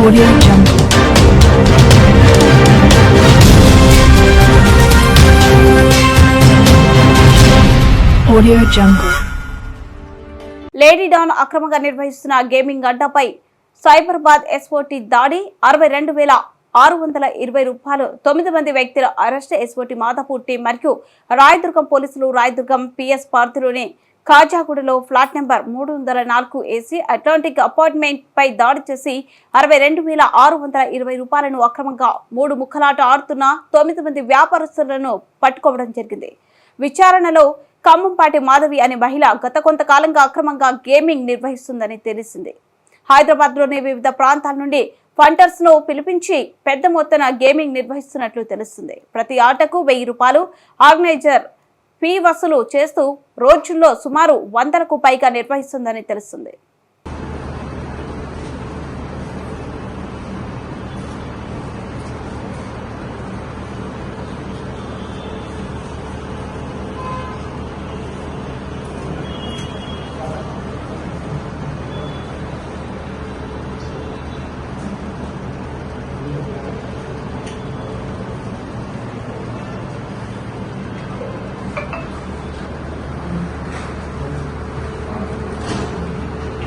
Audio Jungle. Audio Jungle. Lady don అక్రమంగా నిర్వహిస్తున్న gaming అడ్డాపై Cyberabad SOT దాడి అరవై రెండు వేల ఆరు వందల ఇరవై రూపాయలు తొమ్మిది మంది వ్యక్తుల అరెస్ట్ ఎస్ఓటి మాదాపూర్ టీం మరియు రాయదుర్గం పోలీసులు రాయదుర్గం పిఎస్ పార్టీలోని కాజాగూడలో ఫ్లాట్ నెంబర్ మూడు వందల నాలుగు ఏసీ అట్లాంటిక్ అపార్ట్మెంట్ పై దాడి చేసి అరవై రెండు వేల ఆరు వందల ఇరవై రూపాయలను అక్రమంగా మూడు ముక్కలాట ఆడుతున్న తొమ్మిది మంది వ్యాపారస్తులను పట్టుకోవడం జరిగింది. విచారణలో ఖమ్మంపాటి మాధవి అనే మహిళ గత కొంతకాలంగా అక్రమంగా గేమింగ్ నిర్వహిస్తుందని తెలిసింది. హైదరాబాద్లోని వివిధ ప్రాంతాల నుండి ఫంటర్స్ను పిలిపించి పెద్ద మొత్తాన గేమింగ్ నిర్వహిస్తున్నట్లు తెలుస్తుంది. ప్రతి ఆటకు వెయ్యి రూపాయలు ఆర్గనైజర్ ఫీ వసూలు చేస్తూ రోజుల్లో సుమారు వందలకు పైగా నిర్వహిస్తుందని తెలుస్తుంది.